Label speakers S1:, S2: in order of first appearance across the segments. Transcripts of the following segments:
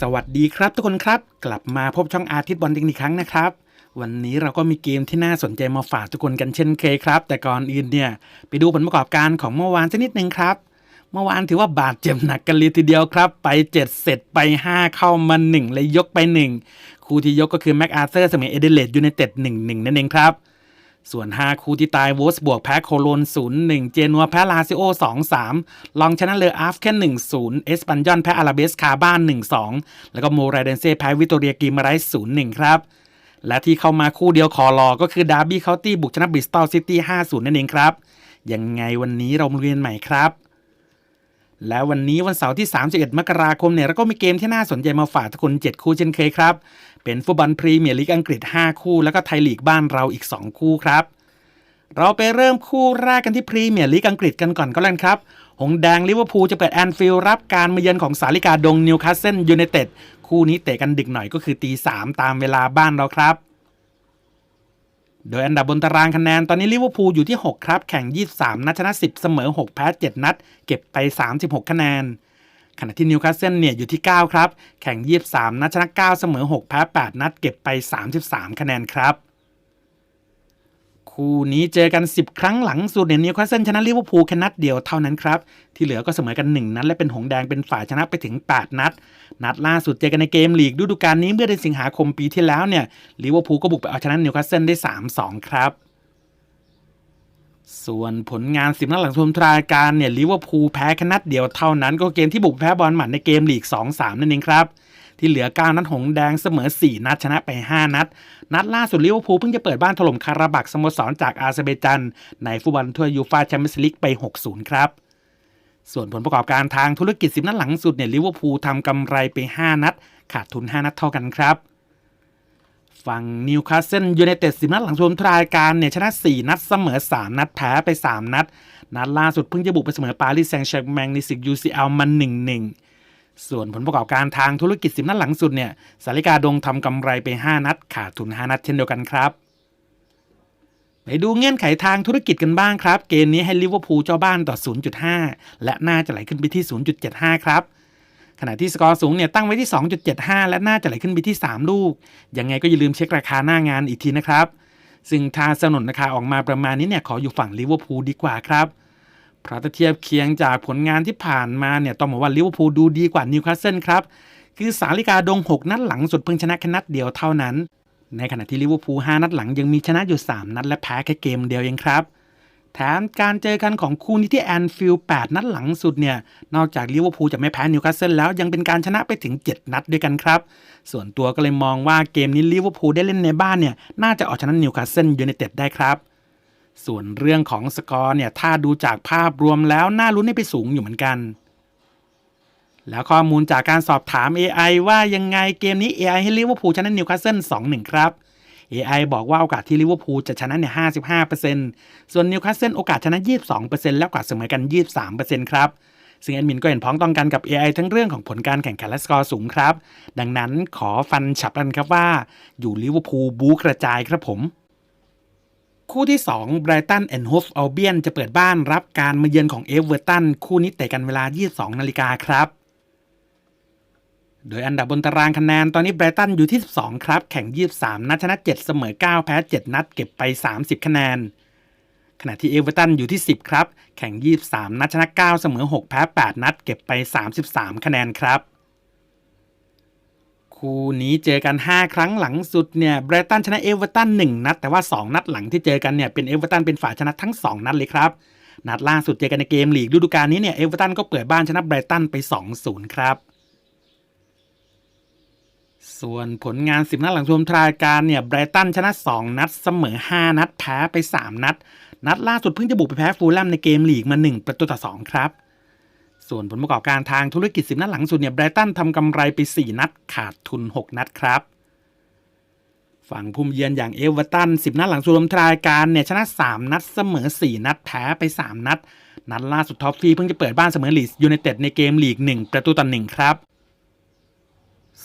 S1: สวัสดีครับทุกคนครับ กลับมาพบช่องอาทิตย์บอลอีกครั้งนะครับ วันนี้เราก็มีเกมที่น่าสนใจมาฝากทุกคนกันเช่นเคยครับ แต่ก่อนอื่นเนี่ย ไปดูผลประกอบการของเมื่อวานสักนิดนึงครับ เมื่อวานถือว่าบาดเจ็บหนักกันเลยทีเดียวครับ ไป 7 เสร็จไป 5 เข้ามา1เลยยกไป 1 คู่ที่ยกก็คือแม็กอาร์เธอร์เสมอเอเดเลดยูไนเต็ด1 1 นั่นเองครับ ส่วน 5 คู่ที่ตายโวสบวกแพ้โคโลน 0-1 เจนัวแพ้ลาซิโอ 2-3 ลองชนะเลออาฟแค่1-0 เอสปันยอนแพ้อาราเบสคาบ้าน 1-2 แล้วก็โมไรเดนเซ่แพ้วิตเรียกีมาไรส์0-1 ครับ และที่เข้ามาคู่เดียวคอรอก็คือดาร์บี้เคาน์ตี้บุกชนะบริสตอลซิตี้ 5-0 นั่นเองครับ ยังไงวันนี้เรามาเรียนใหม่ครับและวันนี้วันเสาร์ที่ 31 มกราคมเนี่ยเราก็มีเกมที่น่าสนใจมาฝากทุกคน 7 คู่เช่นเคยครับ เป็นฟุตบอลพรีเมียร์ลีกอังกฤษ 5 คู่ แล้วก็ไทยลีกบ้านเราอีก 2 คู่ครับ เราไปเริ่มคู่แรกกันที่พรีเมียร์ลีกอังกฤษกันก่อนก็แล้วกันครับ หงส์แดงลิเวอร์พูลจะเปิดแอนฟิลด์รับการมาเยือนของสาลิกาดงนิวคาสเซิลยูไนเต็ดคู่นี้เตะกันดึกหน่อยก็คือตีสามตามเวลาบ้านเราครับโดยอันดับบนตารางคะแนนตอนนี้ลิเวอร์พูลอยู่ที่ 6 ครับ แข่ง 23 นัดชนะ 10 เสมอ 6 แพ้ 7 นัด เก็บไป 36 คะแนน ขณะที่นิวคาสเซิลเนี่ยอยู่ที่ 9 ครับ แข่ง 23 นัดชนะ 9 เสมอ 6 แพ้ 8 นัดเก็บไป 33 คะแนนครับ คู่นี้เจอกัน 10 ครั้งหลังสุดเนี่ยนิวคาสเซิลชนะลิเวอร์พูลแค่นัดเดียวเท่านั้นครับ ที่เหลือก็เสมอกัน 1 นัดและเป็นหงแดงเป็นฝ่ายชนะไปถึง 8 นัด นัดล่าสุดเจอกันในเกมลีกฤดูกาลนี้เมื่อเดือนสิงหาคมปีที่แล้วเนี่ยลิเวอร์พูลก็บุกไปเอาชนะนิวคาสเซิลได้ 3-2 ครับ ส่วนผลงาน10นัดหลังทุนทรายการเนี่ยลิเวอร์พูลแพ้แค่นัดเดียวเท่านั้น ก็เกมที่บุกแพ้บอลหมัดในเกมลีก 2-3 นั่นเองครับ ที่เหลือ9นัดหงแดงเสมอ 4 นัดชนะไป 5 นัด นัดล่าสุดลิเวอร์พูลเพิ่งจะเปิดบ้านถล่มคาราบักสโมสรจากอาเซอร์ไบจันในฟุตบอลถ้วยยูฟาแชมเปี้ยนส์ลีกไป 6-0 ครับส่วนผลประกอบการทางธุรกิจ 10 นัดหลังสุดเนี่ยลิเวอร์พูลทำกำไรไป 5 นัด ขาดทุน 5 นัดเท่ากันครับ ฝั่งนิวคาสเซิลยูไนเต็ด10นัดหลังรวมทรายการเนี่ยชนะ 4 นัดเสมอ 3 นัดแพ้ไป 3 นัด นัดล่าสุดเพิ่งจะบุกไปเสมอปารีสแซงต์แชร์แมงในศึก UCL มัน1-1 ส่วนผลประกอบการทางธุรกิจ 10 นัดหลังสุดเนี่ยสาริกาดงทำกำไรไป 5 นัด ขาดทุน 5 นัดเช่นเดียวกันครับไปดูเงื่อนไขทางธุรกิจกันบ้างครับ เกมนี้ให้ลิเวอร์พูลเจ้าบ้านต่อ 0.5 และน่าจะไหลขึ้นไปที่ 0.75 ครับ ขณะที่สกอร์สูงเนี่ยตั้งไว้ที่ 2.75 และน่าจะไหลขึ้นไปที่ 3 ลูก ยังไงก็อย่าลืมเช็คราคาหน้างานอีกทีนะครับ ซึ่งถ้าสนนราคาออกมาประมาณนี้เนี่ยขออยู่ฝั่งลิเวอร์พูลดีกว่าครับเพราะถ้าเทียบเคียงจากผลงานที่ผ่านมาเนี่ยต้องบอกว่าลิเวอร์พูลดูดีกว่านิวคาสเซิลครับ คือสาลิกาดง 6 นัดหลังสุดเพิ่งชนะแค่นัดเดียวเท่านั้น ในขณะที่ลิเวอร์พูล5นัดหลังยังมีชนะอยู่ 3 นัดและแพ้แค่เกมเดียวเองครับ แถมการเจอกันของคู่นี้ที่แอนฟิลด์8นัดหลังสุดเนี่ย นอกจากลิเวอร์พูลจะไม่แพ้นิวคาสเซิลแล้วยังเป็นการชนะไปถึง 7 นัดด้วยกันครับ ส่วนตัวก็เลยมองว่าเกมนี้ลิเวอร์พูลได้เล่นในบ้านเนี่ย น่าจะเอาชนะนิวคาสเซิลยูไนเต็ดได้ครับ ส่วนเรื่องของสกอร์เนี่ยถ้าดูจากภาพรวมแล้วน่าลุ้นให้ไปสูงอยู่เหมือนกัน แล้วข้อมูลจากการสอบถาม AI ว่ายังไงเกมนี้ AI ให้ลิเวอร์พูลชนะนิวคาสเซิล2-1 ครับ AI บอกว่าโอกาสที่ลิเวอร์พูลจะชนะเนี่ย55%ส่วนนิวคาสเซิลโอกาสชนะ 22%แล้วกว่าเสมอกัน 23%ครับซึ่งแอดมินก็เห็นพ้องต้องกันกับ AI ทั้งเรื่องของผลการแข่งขันและสกอร์สูงครับ ดังนั้นขอฟันฉับกันครับว่า อยู่ลิเวอร์พูลบูกระจายครับผม คู่ที่2 Brighton and Hove Albion จะเปิดบ้านรับการมาเยือนของเอเวอร์ตันคู่นี้เตะกันเวลา 22 นาฬิกาครับ โดยอันดับบนตารางคะแนนตอนนี้ไบรตันอยู่ที่ 12 ครับ แข่ง 23 นัดชนะ 7 เสมอ 9 แพ้ 7 นัดเก็บไป 30 คะแนน ขณะที่เอเวอร์ตันอยู่ที่ 10 ครับ แข่ง 23 นัดชนะ 9 เสมอ 6 แพ้ 8 นัดเก็บไป 33 คะแนนครับ คู่นี้เจอกัน 5 ครั้งหลังสุดเนี่ยไบรตันชนะเอเวอร์ตัน 1 นัด แต่ว่า 2 นัดหลังที่เจอกันเนี่ยเป็นเอเวอร์ตันเป็นฝ่ายชนะทั้ง 2 นัดเลยครับ นัดล่าสุดเจอกันในเกมลีกฤดูกาลนี้เนี่ยเอเวอร์ตันก็เปิดบ้านชนะไบรตันไป 2-0 ครับ ส่วนผลงาน10นัดหลังรวมรายการเนี่ยไบรตันชนะ 2 นัดเสมอ 5 นัดแพ้ไป 3 นัด นัดล่าสุดเพิ่งจะบุกไปแพ้ฟูลแลมในเกมลีกมา 1 ประตูต่อ 2 ครับ ส่วนผลประกอบการทางธุรกิจ10นัดหลังสุดเนี่ยไบรตันทำกำไรไป 4 นัดขาดทุน 6 นัดครับฝั่งภูมิเยือนอย่างเอเวอร์ตัน 10 นัดหลังรวมรายการเนี่ยชนะ 3 นัดเสมอ 4 นัดแพ้ไป 3 นัด นัดล่าสุดท็อฟฟี่เพิ่งจะเปิดบ้านเสมอลีดยูไนเต็ดในเกมลีก 1 ประตูต่อ1ครับ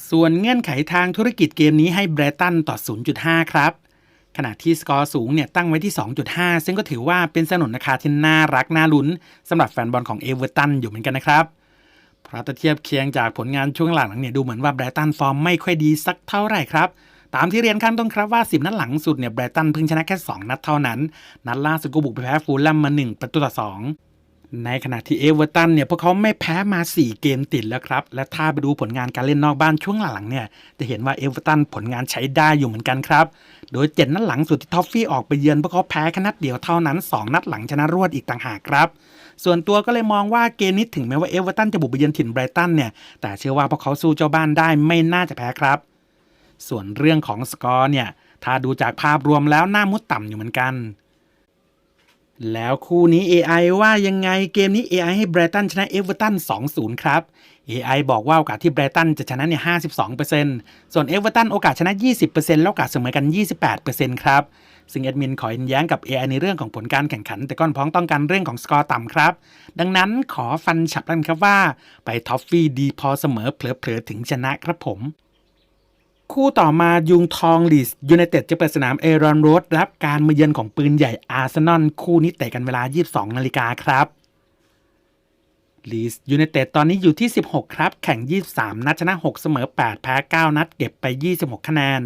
S1: ส่วนเงื่อนไขทางธุรกิจเกมนี้ให้ไบรตันต่อ 0.5 ครับ ขณะที่สกอร์สูงเนี่ยตั้งไว้ที่ 2.5 ซึ่งก็ถือว่าเป็นสนุนราคาที่น่ารักน่าลุ้นสำหรับแฟนบอลของเอเวอร์ตันอยู่เหมือนกันนะครับเพราะถ้าเทียบเคียงจากผลงานช่วงหลังเนี่ยดูเหมือนว่าไบรตันฟอร์มไม่ค่อยดีสักเท่าไหร่ครับตามที่เรียนข้างต้นครับว่า 10 นัดหลังสุดเนี่ยไบรตันเพิ่งชนะแค่ 2 นัดเท่านั้น นัดล่าสุดก็บุกไปแพ้ฟูลแลมมา 1 ประตูต่อ 2 ในขณะที่เอเวอร์ตันเนี่ยพวกเขาไม่แพ้มา 4 เกมติดแล้วครับ และถ้าไปดูผลงานการเล่นนอกบ้านช่วงหลังเนี่ยจะเห็นว่าเอเวอร์ตันผลงานใช้ได้อยู่เหมือนกันครับ โดย 7 นัดหลังสุดที่ท็อฟฟี่ออกไปเยือนพวกเขาแพ้แค่นัดเดียวเท่านั้น 2 นัดหลังชนะรวดอีกต่างหากครับ ส่วนตัวก็เลยมองว่าเกมนี้ถึงแม้ว่าเอเวอร์ตันจะบุกไปเยือนถิ่นไบรตันเนี่ยแต่เชื่อว่าพวกเขาสู้เจ้าบ้านได้ไม่น่าจะแพ้ครับ ส่วนเรื่องของสกอร์เนี่ยถ้าดูจากภาพรวมแล้วหน้ามุดต่ำอยู่เหมือนกัน แล้วคู่นี้ AI ว่ายังไงเกมนี้ AI ให้ไบรตันชนะเอเวอร์ตัน2-0 ครับ AI บอกว่าโอกาสที่ไบรตันจะชนะเนี่ย 52%ส่วนเอเวอร์ตันโอกาสชนะ 20%แล้วโอกาสเสมอกัน 28%ครับ ซึ่งแอดมินขอเห็นแย้งกับ AI ในเรื่องของผลการแข่งขัน แต่ก้อนพ้องต้องการเรื่องของสกอร์ต่ำครับ ดังนั้นขอฟันฉับกันครับว่า ไปท็อฟฟี่ดีพอเสมอเผลอๆถึงชนะครับผม คู่ต่อมายุงทองลีสยูไนเต็ดจะเปิดสนามเอรอนโรดรับการมาเยือนของปืนใหญ่อาร์เซนอลคู่นี้เตะกันเวลา 22 นาฬิกาครับลีสยูไนเต็ดตอนนี้อยู่ที่ 16 ครับ แข่ง 23 นัดชนะ 6 เสมอ 8 แพ้ 9 นัด เก็บไป 26 คะแนน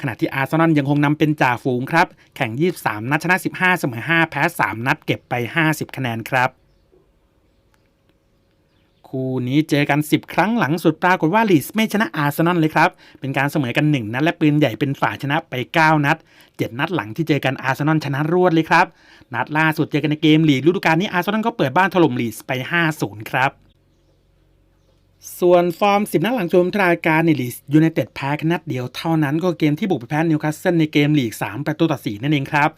S1: ขณะที่อาร์เซนอลยังคงนำเป็นจ่าฝูงครับ แข่ง 23 นัดชนะ 15 เสมอ 5 แพ้ 3 นัด เก็บไป 50 คะแนนครับ คู่นี้เจอกัน 10 ครั้งหลังสุดปรากฏว่าลีสไม่ชนะอาร์เซนอลเลยครับ เป็นการเสมอกัน 1 นัดและปืนใหญ่เป็นฝ่ายชนะไป 9 นัด 7 นัดหลังที่เจอกันอาร์เซนอลชนะรวดเลยครับ นัดล่าสุดเจอกันในเกมลีกฤดูกาลนี้อาร์เซนอลก็เปิดบ้านถล่มลีสไป 5-0 ครับส่วนฟอร์ม 10 นัดหลังชมรายการในลีสยูไนเต็ดแพ้แค่นัดเดียวเท่านั้นก็เกมที่บุกไปแพ้นิวคาสเซิลในเกมลีก 3 ประตูต่อ 4 นั่นเองครับ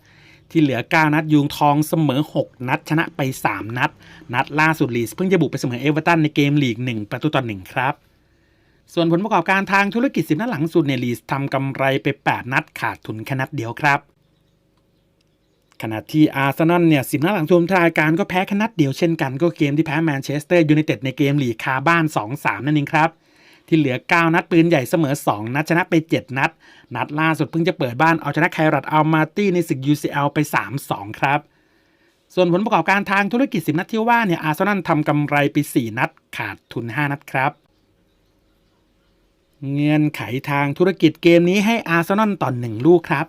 S1: ที่เหลือ 9 นัดยุงทองเสมอ 6 นัด ชนะไป 3 นัด นัดล่าสุดลีสเพิ่งจะบุกไปเสมอเอเวอร์ตันในเกมลีก 1 ประตูต่อ1ครับ ส่วนผลประกอบการทางธุรกิจ10นัดหลังสุดเนี่ยลีสทำกำไรไป 8 นัดขาดทุนแค่นัดเดียวครับขณะที่อาร์เซนอลเนี่ยสิบนัดหลังชมรายการก็แพ้แค่นัดเดียวเช่นกันก็เกมที่แพ้แมนเชสเตอร์ยูไนเต็ดในเกมลีกคาบ้าน 2-3 นั่นเองครับ ที่เหลือ 9 นัดปืนใหญ่เสมอ 2 นัดชนะไป 7 นัด นัดล่าสุดเพิ่งจะเปิดบ้านเอาชนะไครัตอัลมาตี้ในศึก UCL ไป 3-2 ครับ ส่วนผลประกอบการทางธุรกิจ 10 นัดที่ว่าเนี่ยอาร์เซนอลทำกำไรไป 4 นัด ขาดทุน 5 นัดครับเงื่อนไขทางธุรกิจเกมนี้ให้อาร์เซนอลต่อ1ลูกครับ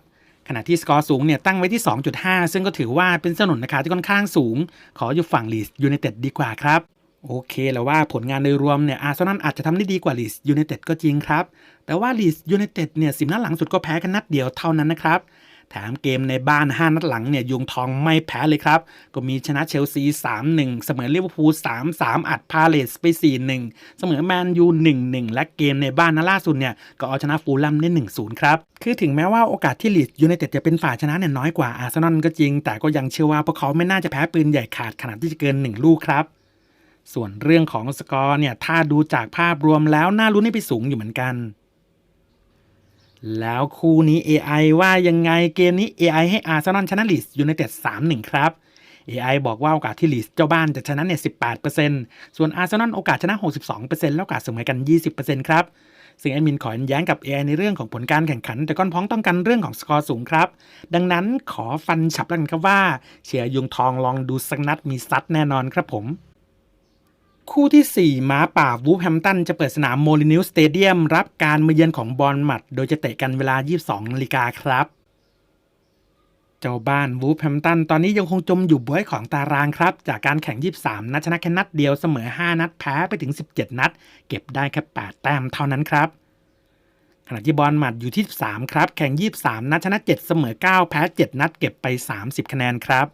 S1: ขณะที่สกอร์สูงเนี่ยตั้งไว้ที่ 2.5 ซึ่งก็ถือว่าเป็นสนุนราคาที่ค่อนข้างสูง ขออยู่ฝั่งลีสยูไนเต็ดดีกว่าครับ โอเคแล้วว่าผลงานโดยรวมเนี่ยอาร์เซนอลอาจจะทำได้ดีกว่าลีสยูไนเต็ดก็จริงครับ แต่ว่าลีสยูไนเต็ดเนี่ยสิบนัดหลังสุดก็แพ้กันนัดเดียวเท่านั้นนะครับ แถมเกมในบ้าน 5 นัดหลังเนี่ยยุงทองไม่แพ้เลยครับ ก็มีชนะเชลซี 3-1 เสมอลิเวอร์พูล 3-3 อัดพาเลสไป 4-1 เสมอแมนยู 1-1 และเกมในบ้านนัดล่าสุดเนี่ยก็เอาชนะฟูลแลมได้ 1-0 ครับ คือถึงแม้ว่าโอกาสที่ลีดยูไนเต็ดจะเป็นฝ่ายชนะเนี่ยน้อยกว่าอาร์เซนอลก็จริง แต่ก็ยังเชื่อว่าพวกเขาไม่น่าจะแพ้ปืนใหญ่ขาดขนาดที่จะเกิน 1 ลูกครับ ส่วนเรื่องของสกอร์เนี่ยถ้าดูจากภาพรวมแล้วน่าลุ้นให้ไปสูงอยู่เหมือนกัน แล้วคู่นี้ AI ว่ายังไงเกมนี้ AI ให้อาร์เซนอลชนะลีสยูไนเต็ด3-1 ครับ AI บอกว่าโอกาสที่ลีสเจ้าบ้านจะชนะเนี่ย 18%ส่วนอาร์เซนอลโอกาสชนะ 62%แล้วโอกาสเสมอกัน 20%ครับ ซึ่งแอดมินขอแย้งกับ AI ในเรื่องของผลการแข่งขัน แต่ก้อนพ้องต้องกันเรื่องของสกอร์สูงครับ ดังนั้นขอฟันฉับแล้วกันครับว่า เชียร์ยุงทองลองดูสักนัดมีซัดแน่นอนครับผม คู่ที่ 4 ม้าป่าวูฟแฮมตันจะเปิดสนามโมลินิวสเตเดียมรับการมาเยือนของบอลมัด โดยจะเตะกันเวลา 22นาฬิกาครับ เจ้าบ้านวูฟแฮมตันตอนนี้ยังคงจมอยู่บ้วยของตารางครับ จากการแข่ง 23 นัดชนะแค่นัดเดียวเสมอ 5 นัดแพ้ไปถึง 17 นัด เก็บได้แค่8แต้มเท่านั้นครับขณะที่บอลมัดอยู่ที่13ครับ แข่ง 23 นัดชนะ 7 เสมอ 9 แพ้ 7 นัดเก็บไป 30 คะแนนครับ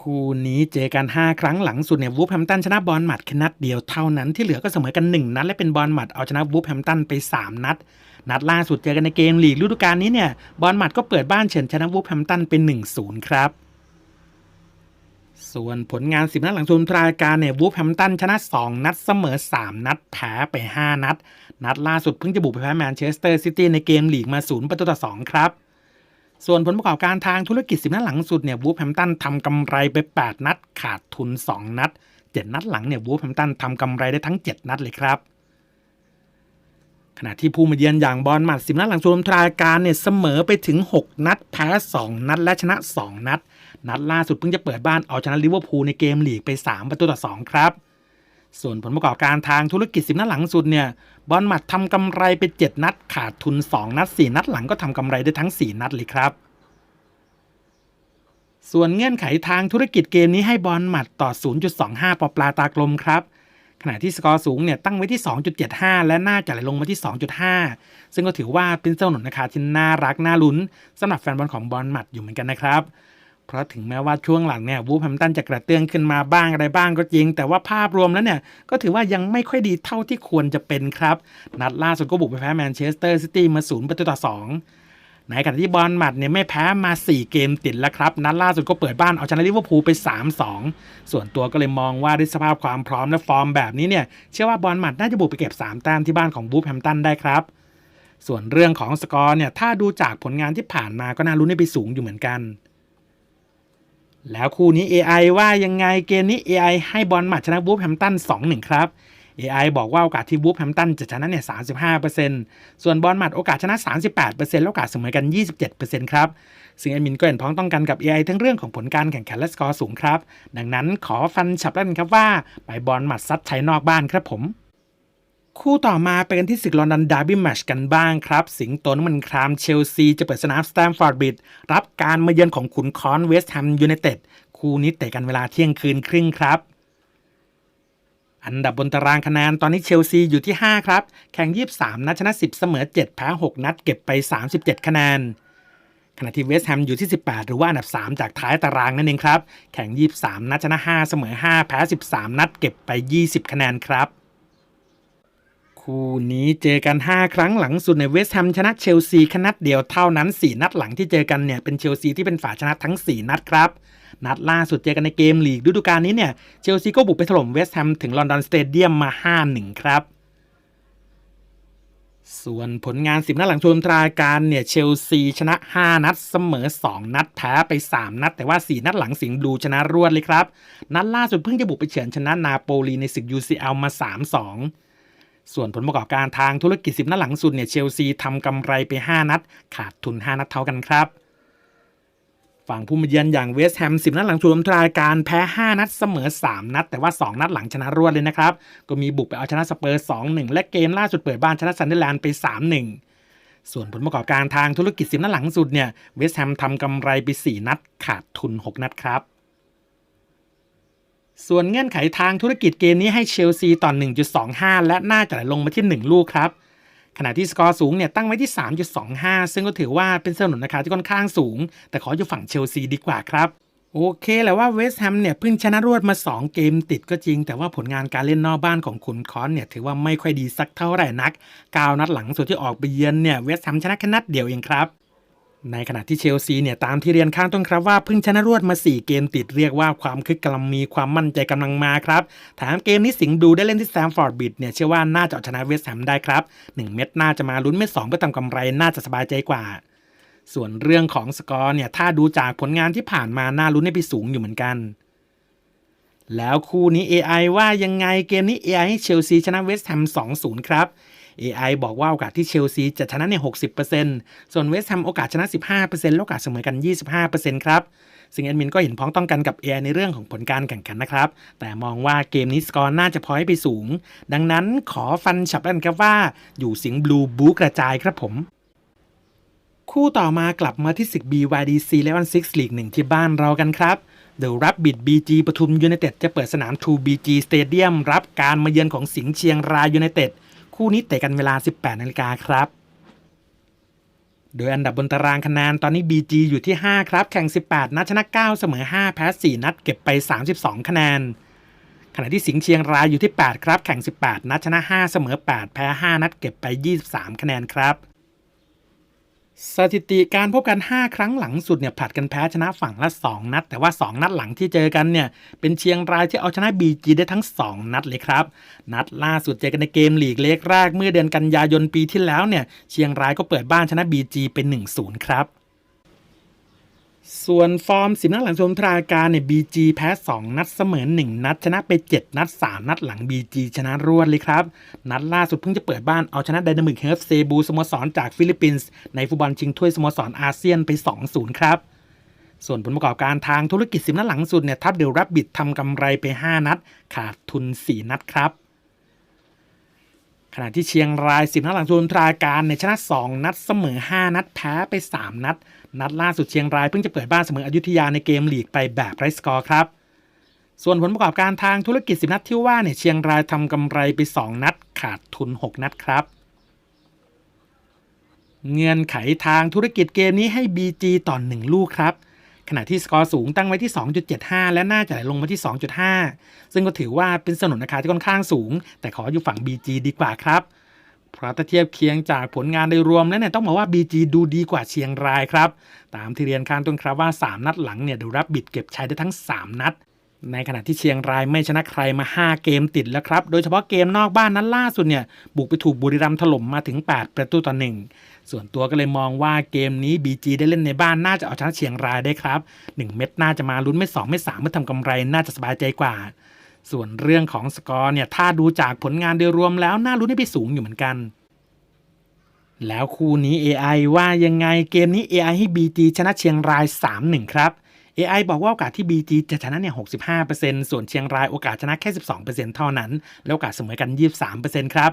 S1: คู่นี้เจอกัน 5 ครั้งหลังสุดเนี่ยวูฟแฮมตันชนะบอลหมัดแค่นัดเดียวเท่านั้นที่เหลือก็เสมอกัน 1 นัดและเป็นบอลหมัดเอาชนะวูฟแฮมตันไป 3 นัด นัดล่าสุดเจอกันในเกมลีกฤดูกาลนี้เนี่ยบอลหมัดก็เปิดบ้านเฉินชนะวูฟแฮมตันเป็น1-0 ครับส่วนผลงาน 10 นัดหลังชมรายการเนี่ยวูฟแฮมตันชนะ 2 นัดเสมอ 3 นัดแพ้ไป 5 นัด นัดล่าสุดเพิ่งจะบุกไปแพ้แมนเชสเตอร์ซิตี้ในเกมลีกมา 0 ประตูต่อ 2 ครับ ส่วนผลประกอบการทางธุรกิจ 10 นัดหลังสุดเนี่ยวูฟแฮมตันทำกำไรไป 8 นัด ขาดทุน 2 นัด 7 นัดหลังเนี่ยวูฟแฮมตันทำกำไรได้ทั้ง 7 นัดเลยครับ ขณะที่ผู้มาเยือนอย่างบอลมัด10 นัดหลังชมรายการเนี่ยเสมอไปถึง 6 นัด แพ้ 2 นัด และชนะ 2 นัด นัดล่าสุดเพิ่งจะเปิดบ้านเอาชนะลิเวอร์พูลในเกมลีกไป 3 ประตูต่อ 2 ครับ ส่วนผลประกอบการทางธุรกิจสิบนัดหลังสุดเนี่ยบอลหมัดทำกำไรไป 7 นัด ขาดทุน 2 นัด 4 นัดหลังก็ทำกำไรได้ทั้ง 4 นัดเลยครับ ส่วนเงื่อนไขทางธุรกิจเกมนี้ให้บอลหมัดต่อ 0.25 ปอปลาตากลมครับ ขณะที่สกอร์สูงเนี่ยตั้งไว้ที่ 2.75 และน่าจะไหลลงมาที่ 2.5 ซึ่งก็ถือว่าเป็นเจ้าหนุนราคาที่น่ารักน่าลุ้นสำหรับแฟนบอลของบอลหมัดอยู่เหมือนกันนะครับ เพราะถึงแม้ว่าช่วงหลังเนี่ยวูฟแฮมตันจะกระเตื้องขึ้นมาบ้างอะไรบ้างก็จริง แต่ว่าภาพรวมแล้วเนี่ย ก็ถือว่ายังไม่ค่อยดีเท่าที่ควรจะเป็นครับ นัดล่าสุดก็บุกไปแพ้แมนเชสเตอร์ซิตี้มาศูนย์ประตูต่อสองในขณะที่บอลหมัดเนี่ยไม่แพ้มา 4 เกมติดแล้วครับ นัดล่าสุดก็เปิดบ้านเอาชนะลิเวอร์พูลไป 3-2 ส่วนตัวก็เลยมองว่าด้วยสภาพความพร้อมและฟอร์มแบบนี้เนี่ย เชื่อว่าบอลหมัดน่าจะบุกไปเก็บ 3 แต้มที่บ้านของบูฟแฮมตันได้ครับ ส่วนเรื่องของสกอร์เนี่ยถ้าดูจากผลงานที่ผ่านมาก็น่าลุ้นให้ไปสูงอยู่เหมือนกัน แล้วคู่นี้ AI ว่ายังไงเกมนี้ AI ให้บอลหมัดชนะบูฟแฮมตัน2-1 ครับ AI บอกว่าโอกาสที่บูฟแฮมตันจะชนะเนี่ย 35%ส่วนบอลหมัดโอกาสชนะ 38%แล้วโอกาสเสมอกัน 27%ครับ ซึ่งแอดมินก็เห็นพ้องต้องกันกับ AI ทั้งเรื่องของผลการแข่งขันและสกอร์สูงครับ ดังนั้นขอฟันฉับแล้วกันครับว่า ไปบอลหมัดซัดชัยนอกบ้านครับผม คู่ต่อมาไปกันที่ศึกลอนดอนดาร์บี้แมชกันบ้างครับ สิงโตนมันครามเชลซีจะเปิดสนามสแตมฟอร์ดบิดรับการมาเยือนของขุนคอนเวสต์แฮมยูไนเต็ดคู่นี้เตะกันเวลาเที่ยงคืนครึ่งครับอันดับบนตารางคะแนนตอนนี้เชลซีอยู่ที่ 5 ครับ แข่ง 23 นัดชนะ 10 เสมอ 7 แพ้ 6 นัดเก็บไป 37 คะแนน ขณะที่เวสต์แฮมอยู่ที่ 18 หรือว่าอันดับ 3 จากท้ายตารางนั่นเองครับ แข่ง 23 นัดชนะ 5 เสมอ 5 แพ้ 13 นัดเก็บไป 20 คะแนนครับ คู่นี้เจอกัน 5 ครั้งหลังสุดในเวสต์แฮมชนะเชลซีแค่นัดเดียวเท่านั้น 4 นัดหลังที่เจอกันเนี่ยเป็นเชลซีที่เป็นฝ่ายชนะทั้ง 4 นัดครับ นัดล่าสุดเจอกันในเกมลีกฤดูกาลนี้เนี่ยเชลซีก็บุกไปถล่มเวสต์แฮมถึงลอนดอนสเตเดียมมา 5-1 ครับส่วนผลงาน 10 นัดหลังชมรายการเนี่ยเชลซีชนะ 5 นัดเสมอ 2 นัดแพ้ไป 3 นัด แต่ว่า 4 นัดหลังสิงห์บลูชนะรวดเลยครับ นัดล่าสุดเพิ่งจะบุกไปเฉือนชนะนาโปลีในศึก UCL มา 3-2 ส่วนผลประกอบการทางธุรกิจ 10 นัดหลังสุดเนี่ยเชลซีทำกำไรไป 5 นัด ขาดทุน 5 นัดเท่ากันครับ ฝั่งผู้มาเยือนอย่างเวสต์แฮม 10 นัดหลังชมรายการแพ้ 5 นัดเสมอ 3 นัด แต่ว่า 2 นัดหลังชนะรวดเลยนะครับ ก็มีบุกไปเอาชนะสเปอร์ 2-1 และเกมล่าสุดเปิดบ้านชนะซันเดอร์แลนด์ไป 3-1ส่วนผลประกอบการทางธุรกิจ10นัดหลังสุดเนี่ยเวสต์แฮมทำกำไรไป 4 นัด ขาดทุน 6 นัดครับ ส่วนเงื่อนไขทางธุรกิจเกมนี้ให้เชลซีต่อ 1.25 และน่าจะไหลลงมาที่ 1 ลูกครับ ขณะที่สกอร์สูงเนี่ยตั้งไว้ที่ 3.25 ซึ่งก็ถือว่าเป็นสนุนราคาที่ค่อนข้างสูง แต่ขออยู่ฝั่งเชลซีดีกว่าครับโอเคแหละว่าเวสต์แฮมเนี่ยเพิ่งชนะรวดมา 2 เกมติดก็จริง แต่ว่าผลงานการเล่นนอกบ้านของขุนคอนเนี่ยถือว่าไม่ค่อยดีสักเท่าไหร่นัก กาวนัดหลังสุดที่ออกไปเยือนเนี่ยเวสต์แฮมชนะแค่นัดเดียวเองครับ ในขณะที่เชลซีเนี่ยตามที่เรียนข้างต้นครับว่าเพิ่งชนะรวดมา 4 เกมติดเรียกว่าความคึกกำลังมีความมั่นใจกำลังมาครับแถมเกมนี้สิงห์บลูได้เล่นที่แซมฟอร์ดบิดเนี่ยเชื่อว่าน่าจะเอาชนะเวสต์แฮมได้ครับ 1 เม็ดน่าจะมาลุ้นเม็ด2เพื่อทำกำไรน่าจะสบายใจกว่า ส่วนเรื่องของสกอร์เนี่ยถ้าดูจากผลงานที่ผ่านมาน่าลุ้นให้ไปสูงอยู่เหมือนกันแล้วคู่นี้ AI ว่ายังไงเกมนี้ AI ให้เชลซีชนะเวสต์แฮม2-0 ครับ AI บอกว่าโอกาสที่เชลซีจะชนะเนี่ย60%ส่วนเวสต์แฮมโอกาสชนะ 15%แล้วโอกาสเสมอกัน 25%ครับซึ่งแอดมินก็เห็นพ้องต้องกันกับ AI ในเรื่องของผลการแข่งขันนะครับ แต่มองว่าเกมนี้สกอร์น่าจะพอให้ไปสูง ดังนั้นขอฟันฉับแล้วกันครับว่าอยู่สิงห์บลูบูกระจายครับผม คู่ต่อมากลับมาที่ศึก BYDC 11 6 League 1ที่บ้านเรากันครับ The Rabbit BG ปทุมยูไนเต็ดจะเปิดสนาม True BG Stadium รับการมาเยือนของสิงห์เชียงรายยูไนเต็ด คู่นี้เตะกันเวลา 18นาฬิกาครับ โดยอันดับบนตารางคะแนนตอนนี้ BG อยู่ที่ 5 ครับ แข่ง 18 นัดชนะ 9 เสมอ 5 แพ้ 4 นัดเก็บไป 32 คะแนน ขณะที่สิงห์เชียงรายอยู่ที่ 8 ครับ แข่ง 18 นัดชนะ 5 เสมอ 8 แพ้ 5 นัดเก็บไป 23 คะแนนครับ สถิติการพบกัน 5 ครั้งหลังสุดเนี่ยผลัดกันแพ้ชนะฝั่งละ 2 นัด แต่ว่า 2 นัดหลังที่เจอกันเนี่ยเป็นเชียงรายที่เอาชนะบีจีได้ทั้ง 2 นัดเลยครับ นัดล่าสุดเจอกันในเกมลีกเล็กแรกเมื่อเดือนกันยายนปีที่แล้วเนี่ยเชียงรายก็เปิดบ้านชนะบีจีเป็น 1-0 ครับ ส่วนฟอร์มสิบนัดหลังชมทราการเนี่ย BG แพ้ 2 นัดเสมอ 1 นัด ชนะไป 7 นัด 3 นัดหลัง BG ชนะรวดเลยครับ นัดล่าสุดเพิ่งจะเปิดบ้านเอาชนะไดนามิกเฮิร์ฟเซบูสโมสรจากฟิลิปปินส์ในฟุตบอลชิงถ้วยสโมสรอาเซียนไป 2-0 ครับ ส่วนผลประกอบการทางธุรกิจสิบนัดหลังสุดเนี่ยทัพเดลรับบิดทำกำไรไป 5 นัด ขาดทุน 4 นัดครับขณะที่เชียงรายสิบนัดหลังสุดตราการในยชนะ 2 นัดเสมอ 5 นัดแพ้ไป 3 นัด นัดล่าสุดเชียงรายเพิ่งจะเปิดบ้านเสมออยุธยาในเกมลีกไปแบบไร้สกอร์ครับ ส่วนผลประกอบการทางธุรกิจ 10 นัดที่ว่าเนี่ยเชียงรายทำกำไรไป 2 นัดขาดทุน 6 นัดครับ เงื่อนไขทางธุรกิจเกมนี้ให้ BG ต่อ 1 ลูกครับขณะที่สกอร์สูงตั้งไว้ที่ 2.75 และน่าจะไหลลงมาที่ 2.5 ซึ่งก็ถือว่าเป็นสนุนราคาที่ค่อนข้างสูง แต่ขออยู่ฝั่ง BG ดีกว่าครับ ถ้าเทียบเคียงจากผลงานโดยรวมแล้วเนี่ยต้องบอกว่า BG ดูดีกว่าเชียงรายครับ ตามที่เรียนข้างต้นครับว่า 3 นัดหลังเนี่ยดูรับบิดเก็บชัยได้ทั้ง 3 นัด ในขณะที่เชียงรายไม่ชนะใครมา 5 เกมติดแล้วครับ โดยเฉพาะเกมนอกบ้านนั้นล่าสุดเนี่ยบุกไปถูกบุรีรัมย์ถล่มมาถึง 8 ประตูต่อ1ส่วนตัวก็เลยมองว่าเกมนี้ BG ได้เล่นในบ้านน่าจะเอาชนะเชียงรายได้ครับ 1 เม็ดน่าจะมาลุ้นไม่2ไม่3เมื่อทำกำไรน่าจะสบายใจกว่า ส่วนเรื่องของสกอร์เนี่ยถ้าดูจากผลงานโดยรวมแล้วน่าลุ้นให้ไปสูงอยู่เหมือนกัน แล้วคู่นี้ AI ว่ายังไงเกมนี้ AI ให้ BG ชนะเชียงราย 3-1 ครับ AI บอกว่าโอกาสที่ BG จะชนะเนี่ย 65%ส่วนเชียงรายโอกาสชนะแค่ 12%เท่านั้น แล้วโอกาสเสมอกัน 23%ครับ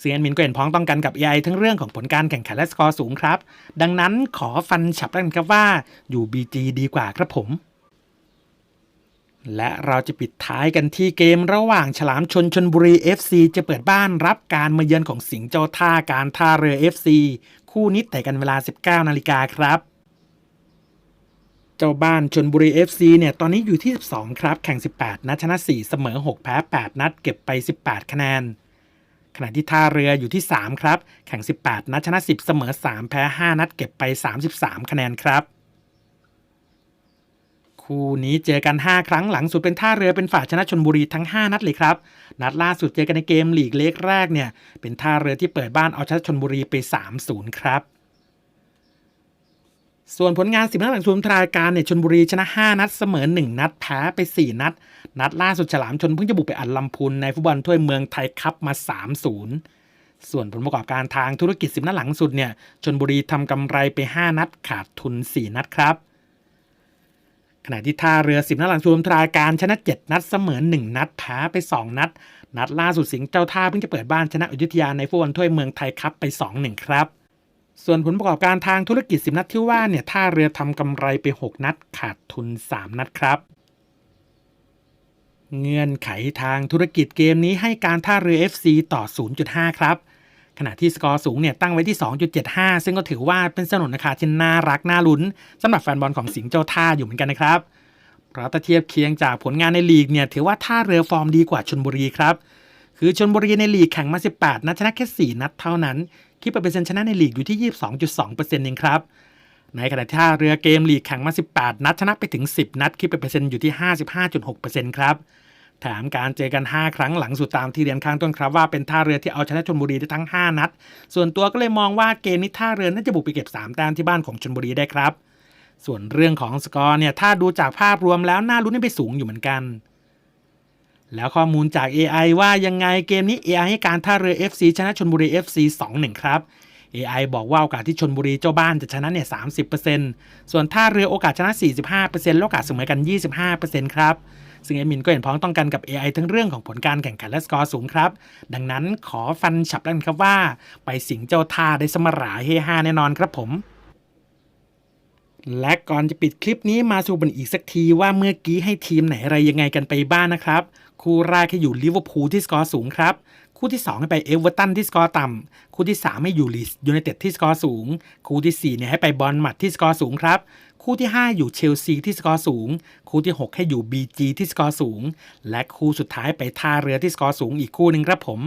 S1: ซึ่งแอดมินก็เห็นพ้องต้องกันกับ AI ทั้งเรื่องของผลการแข่งขันและสกอร์สูงครับ ดังนั้นขอฟันฉับแล้วกันครับว่าอยู่ BG ดีกว่าครับผม และเราจะปิดท้ายกันที่เกมระหว่างฉลามชนชนบุรี FC จะเปิดบ้านรับการมาเยือนของสิงห์เจ้าท่าการท่าเรือ FC คู่นี้แต่กันเวลา 19 นาฬิกาครับ เจ้าบ้านชนบุรี FC เนี่ยตอนนี้อยู่ที่ 12 ครับ แข่ง 18 นัดชนะ 4 เสมอ 6 แพ้ 8 นัดเก็บไป 18 คะแนน ขณะที่ท่าเรืออยู่ที่ 3 ครับ แข่ง 18 นัดชนะ 10 เสมอ 3 แพ้ 5 นัดเก็บไป 33 คะแนนครับ คู่นี้เจอกัน 5 ครั้งหลังสุดเป็นท่าเรือเป็นฝ่ายชนะชนบุรีทั้ง 5 นัดเลยครับ นัดล่าสุดเจอกันในเกมลีกเล็กแรกเนี่ย เป็นท่าเรือที่เปิดบ้านเอาชนะชนบุรีไป 3-0 ครับส่วนผลงาน10นัดหลังสุดรายการเนี่ยชนบุรีชนะ 5 นัดเสมอ 1 นัดแพ้ไป 4 นัด นัดล่าสุดฉลามชนเพิ่งจะบุกไปอัดลำพูนในฟุตบอลถ้วยเมืองไทยคัพมา 3-0 ส่วนผลประกอบการทางธุรกิจ 10 นัดหลังสุดเนี่ยชนบุรีทำกำไรไป 5 นัดขาดทุน 4 นัดครับ ขณะที่ท่าเรือ 10 นัดหลังรวมรายการชนะ 7 นัดเสมอ 1 นัดแพ้ไป 2 นัด นัดล่าสุดสิงห์เจ้าท่าเพิ่งจะเปิดบ้านชนะอยุธยาในฟุตบอลถ้วยเมืองไทยคัพไป 2-1 ครับ ส่วนผลประกอบการทางธุรกิจ 10 นัดที่ว่าเนี่ยท่าเรือทำกำไรไป 6 นัด ขาดทุน 3 นัดครับเงื่อนไขทางธุรกิจเกมนี้ให้การท่าเรือ FC ต่อ 0.5 ครับ ขณะที่สกอร์สูงเนี่ยตั้งไว้ที่ 2.75 ซึ่งก็ถือว่าเป็นสนุนราคาที่น่ารักน่าลุ้นสำหรับแฟนบอลของสิงห์เจ้าท่าอยู่เหมือนกันนะครับเพราะถ้าเทียบเคียงจากผลงานในลีกเนี่ยถือว่าท่าเรือฟอร์มดีกว่าชนบุรีครับ คือชนบุรีในลีกแข่งมา 18 นัดชนะแค่ 4 นัดเท่านั้น คิดเป็นเปอร์เซ็นต์ชนะในลีกอยู่ที่ 22.2%เองครับ ในขณะที่ท่าเรือเกมลีกแข่งมา 18 นัดชนะไปถึง 10 นัดคิดเป็นเปอร์เซ็นต์อยู่ที่ 55.6%ครับ แถมการเจอกัน 5 ครั้งหลังสุดตามที่เรียนข้างต้นครับว่าเป็นท่าเรือที่เอาชนะชนบุรีได้ทั้ง 5 นัด ส่วนตัวก็เลยมองว่าเกมนี้ท่าเรือน่าจะบุกไปเก็บ 3 แต้มที่บ้านของชนบุรีได้ครับ ส่วนเรื่องของสกอร์เนี่ยถ้าดูจากภาพรวมแล้วน่าลุ้นให้ไปสูงอยู่เหมือนกัน แล้วข้อมูลจาก AI ว่ายังไงเกมนี้ AI ให้การท่าเรือ FC ชนะชนบุรี FC 2-1 ครับ AI บอกว่าโอกาสที่ชนบุรีเจ้าบ้านจะชนะเนี่ย 30%ส่วนท่าเรือโอกาสชนะ 45%และโอกาสเสมอกัน 25%ครับ ซึ่งเอมินก็เห็นพ้องต้องกันกับ AI ทั้งเรื่องของผลการแข่งขันและสกอร์สูงครับ ดังนั้นขอฟันฉับแล้วกันครับว่า ไปสิงเจ้าท่าได้สมราเฮฮาแน่นอนครับผมและก่อนจะปิดคลิปนี้มาสู่บันอีกสักทีว่าเมื่อกี้ให้ทีมไหนอะไรยังไงกันไปบ้างนะครับ คู่แรกให้อยู่ลิเวอร์พูลที่สกอร์สูงครับ คู่ที่2ให้ไปเอเวอร์ตันที่สกอร์ต่ำคู่ที่ 3 ให้อยู่ลิสยูไนเต็ดที่สกอร์สูง คู่ที่4เนี่ยให้ไปบอลมัดที่สกอร์สูงครับคู่ที่ 5 อยู่เชลซีที่สกอร์สูง คู่ที่ 6 ให้อยู่ BG ที่สกอร์สูง และคู่สุดท้ายไปท่าเรือที่สกอร์สูงอีกคู่หนึ่งครับผม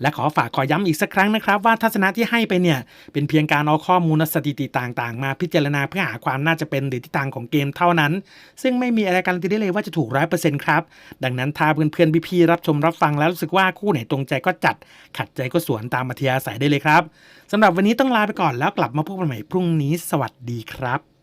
S1: และขอฝากขอย้ำอีกสักครั้งนะครับ ว่าทัศนะที่ให้ไปเนี่ย เป็นเพียงการเอาข้อมูลสถิติต่างๆ มาพิจารณาเพื่อหาความน่าจะเป็นหรือทิศทางของเกมเท่านั้น ซึ่งไม่มีอะไรการันตีได้เลยว่าจะถูกร้อยเปอร์เซ็นต์ครับ ดังนั้นถ้าเพื่อนๆพี่ๆรับชมรับฟังแล้วรู้สึกว่าคู่ไหนตรงใจก็จัด ขัดใจก็สวนตามมัธยาศัยได้เลยครับสำหรับวันนี้ต้องลาไปก่อนแล้วกลับมาพบกันใหม่พรุ่งนี้ สวัสดีครับ